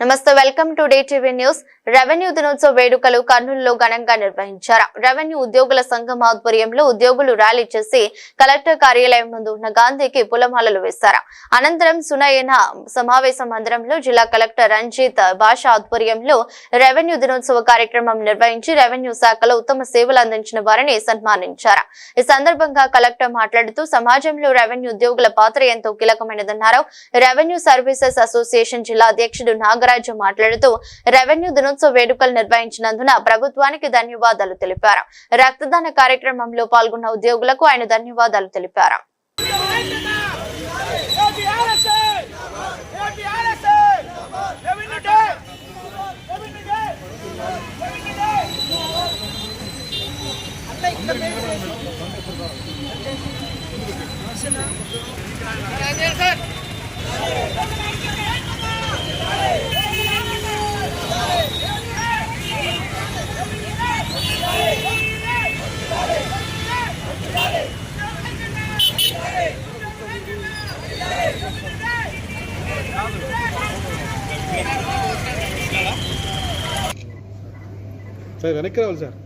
నమస్తే welcome to day TV news revenue దినోత్సవ వేడుకలు కర్నూలులో ఘనంగా నిర్వహించారు. రెవెన్యూ ఉద్యోగుల సంఘం ఆధ్వర్యంలో ఉద్యోగులు ర్యాలీ చేసి కలెక్టర్ కార్యాలయం ముందు ఉన్న గాంధీకి పులమాలలు వేశారు. అనంతరం సునయన సమావేశ మందిరంలో జిల్లా కలెక్టర్ రంజిత్ భాష ఆధ్వర్యంలో రెవెన్యూ దినోత్సవ కార్యక్రమం నిర్వహించి రెవెన్యూ శాఖలో ఉత్తమ సేవలు అందించిన వారిని సన్మానించారు. ఈ సందర్భంగా కలెక్టర్ మాట్లాడుతూ సమాజంలో రెవెన్యూ ఉద్యోగుల పాత్ర ఎంతో కీలకమైనదన్నారు. రెవెన్యూ సర్వీసెస్ అసోసియేషన్ జిల్లా అధ్యక్షుడు నాగరాజ్ మాట్లాడుతూ రెవెన్యూ దినోత్సవ వేడుకలు నిర్వహించినందున ప్రభుత్వానికి ధన్యవాదాలు తెలిపారు. రక్తదాన కార్యక్రమంలో పాల్గొన్న ఉద్యోగులకు ఆయన ధన్యవాదాలు తెలిపారు. సార్ వెనక్కి రావాలి సార్.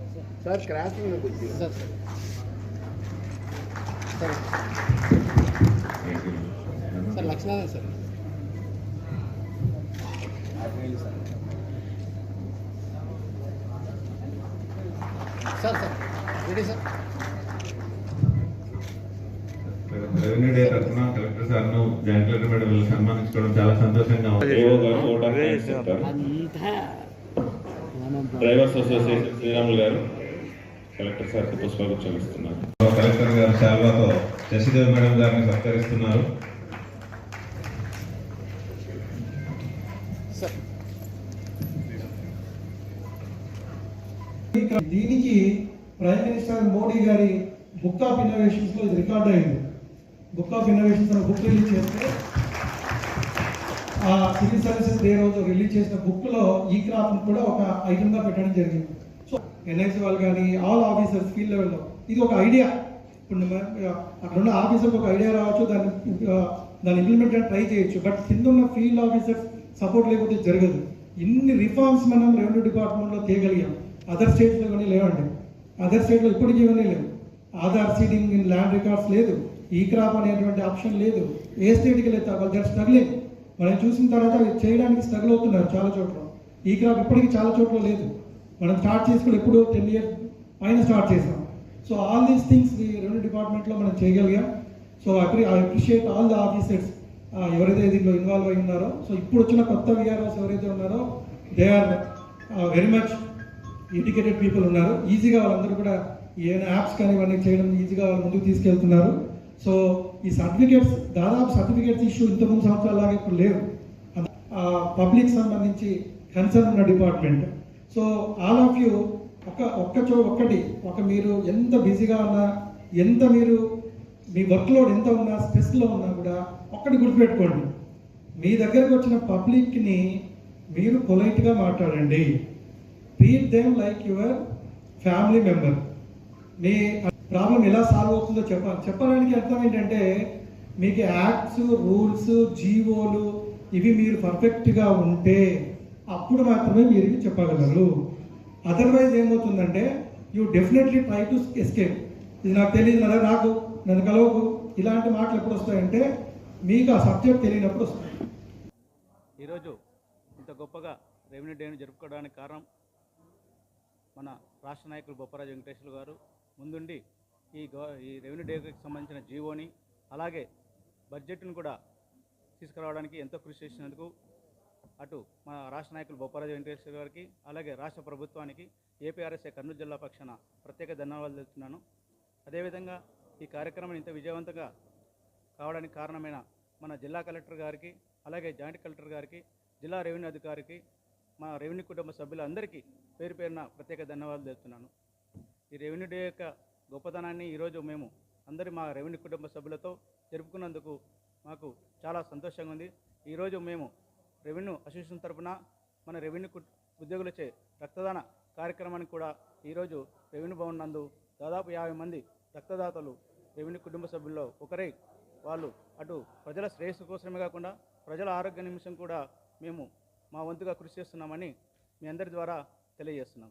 సార్ క్రాసింగ్ కొద్దిగా. Sir Lakshman sir sir. Sir ready sir. Revenue day తరఫున కలెక్టర్ సార్ను జాయింట్ కలెక్టర్ మేడం వీళ్ళు సన్మానించుకోవడం చాలా సంతోషంగా ఉంది. డ్రైవర్స్ అసోసియేషన్ శ్రీరాములు గారు కలెక్టర్ సార్కి పుష్పగుచ్చం ఇస్తున్నారు. కలెక్టర్ గారు శాల్వాతో శశిదేవి మేడం గారిని సత్కరిస్తున్నారు. సార్ దీనికి ప్రైమ్ మినిస్టర్ మోడీ గారి బుక్ ఆఫ్ ఇన్నోవేషన్స్లో ఇది రికార్డ్ అయింది. బుక్ ఆఫ్ ఇన్నోవేషన్స్ అనే బుక్ రిలీజ్ చేస్తే ఆ సివిల్ సర్వీసెస్ డే రోజు రిలీజ్ చేసిన బుక్లో ఈ క్రాప్ కూడా ఒక ఐటమ్గా పెట్టడం జరిగింది. సో ఎన్ఐసి వాళ్ళు కానీ ఆల్ ఆఫీసర్స్ ఫీల్డ్ లెవెల్లో ఇది ఒక ఐడియా ఇప్పుడు అక్కడ ఉన్న ఆఫీసర్కి ఒక ఐడియా రావచ్చు దాన్ని దాన్ని ఇంప్లిమెంట్ ట్రై చేయొచ్చు. బట్ కింద ఉన్న ఫీల్డ్ ఆఫీసర్స్ సపోర్ట్ లేకపోతే జరగదు. ఇన్ని రిఫార్మ్స్ మనం రెవెన్యూ డిపార్ట్మెంట్లో తేగలిగాం. అదర్ స్టేట్స్లో కానీ లేవండి. అదర్ స్టేట్లో ఇప్పటికీ ఇవన్నీ లేవు. Aadhaar seeding in land records లేదు. ఈ క్రాప్ అనేటువంటి ఆప్షన్ లేదు. ఏ స్టేట్కి లేదు వాళ్ళు దర్ స్ట్రగ్లింగ్ మనం చూసిన తర్వాత చేయడానికి స్ట్రగుల్ అవుతున్నారు చాలా చోట్ల. ఈ క్రాప్ ఇప్పటికీ చాలా చోట్ల లేదు. మనం స్టార్ట్ చేసి కూడా ఎప్పుడు టెన్ ఇయర్స్ పైన స్టార్ట్ చేసాం. సో ఆల్ దీస్ థింగ్స్ ఈ రెవెన్యూ డిపార్ట్మెంట్లో మనం చేయగలిగాం. So I appreciate all the officers ఎవరైతే దీంట్లో ఇన్వాల్వ్ అయి ఉన్నారో. సో ఇప్పుడు వచ్చిన కొత్త విఆర్ఓస్ ఎవరైతే ఉన్నారో they are very much educated people ఉన్నారు. ఈజీగా వాళ్ళందరూ కూడా ఏమైనా యాప్స్ కానీ ఇవన్నీ చేయడం ఈజీగా వాళ్ళు ముందుకు తీసుకెళ్తున్నారు. సో ఈ సర్టిఫికేట్స్ దాదాపు సర్టిఫికేట్స్ ఇష్యూ ఇంతకుముందు సంవత్సరాలాగా ఇప్పుడు లేవు. పబ్లిక్ సంబంధించి కన్సర్న్ ఉన్న department. So all of you ఒక ఒక్క చో ఒక్కటి ఒక మీరు ఎంత బిజీగా ఉన్నా ఎంత మీరు మీ వర్క్ లోడ్ ఎంత ఉన్నా స్ట్రెస్లో ఉన్నా కూడా ఒక్కటి గుర్తుపెట్టుకోండి. మీ దగ్గరకు వచ్చిన పబ్లిక్ని మీరు పొలైట్గా మాట్లాడండి. Treat them like your family member me problem ఎలా సాల్వ్ అవుతుందో చెప్పాలి చెప్పడానికి అర్థం ఏంటంటే మీకు యాక్ట్స్ రూల్స్ జీవోలు ఇవి మీరు పర్ఫెక్ట్గా ఉంటే అప్పుడు మాత్రమే మీరు ఇవి చెప్పగలరు. అదర్వైజ్ ఏమవుతుందంటే you definitely try to escape ఇది నాకు తెలియదు కదా నాకు నన్ను కలవకు. ఇలాంటి మాటలు ఎప్పుడు వస్తాయంటే మీకు ఆ సబ్జెక్ట్ తెలియనప్పుడు వస్తాయి. ఈరోజు ఇంత గొప్పగా రెవెన్యూ డేను జరుపుకోవడానికి కారణం మన రాష్ట్ర నాయకులు బొప్పరాజు వెంకటేశ్వర గారు. ముందుండి ఈ గవ ఈ రెవెన్యూ డేకి సంబంధించిన జీవోని అలాగే బడ్జెట్ను కూడా తీసుకురావడానికి ఎంతో కృషి చేసినందుకు అటు మన రాష్ట్ర నాయకులు బొప్పరాజు వెంకటేశ్వర గారికి అలాగే రాష్ట్ర ప్రభుత్వానికి ఏపీఆర్ఎస్ఏ కర్నూలు జిల్లా పక్షాన ప్రత్యేక ధన్యవాదాలు తెలుపుతున్నాను. అదేవిధంగా ఈ కార్యక్రమం ఇంత విజయవంతంగా కావడానికి కారణమైన మన జిల్లా కలెక్టర్ గారికి అలాగే జాయింట్ కలెక్టర్ గారికి జిల్లా రెవెన్యూ అధికారికి మా రెవెన్యూ కుటుంబ సభ్యులందరికీ పేరు పేరున ప్రత్యేక ధన్యవాదాలు తెలుపుతున్నాను. ఈ రెవెన్యూ డే యొక్క గొప్పతనాన్ని ఈరోజు మేము అందరి మా రెవెన్యూ కుటుంబ సభ్యులతో జరుపుకున్నందుకు మాకు చాలా సంతోషంగా ఉంది. ఈరోజు మేము రెవెన్యూ అసోసియేషన్ తరపున మన రెవెన్యూ ఉద్యోగులచే రక్తదాన కార్యక్రమానికి కూడా ఈరోజు రెవెన్యూ భవన్ నందు దాదాపు యాభై మంది రక్తదాతలు రెవెన్యూ కుటుంబ సభ్యుల్లో ఒకరై వాళ్ళు అటు ప్రజల శ్రేయస్సు కోసమే కాకుండా ప్రజల ఆరోగ్య నిమిషం కూడా మేము మా వంతుగా కృషి చేస్తున్నామని మీ అందరి ద్వారా తెలియజేస్తున్నాం.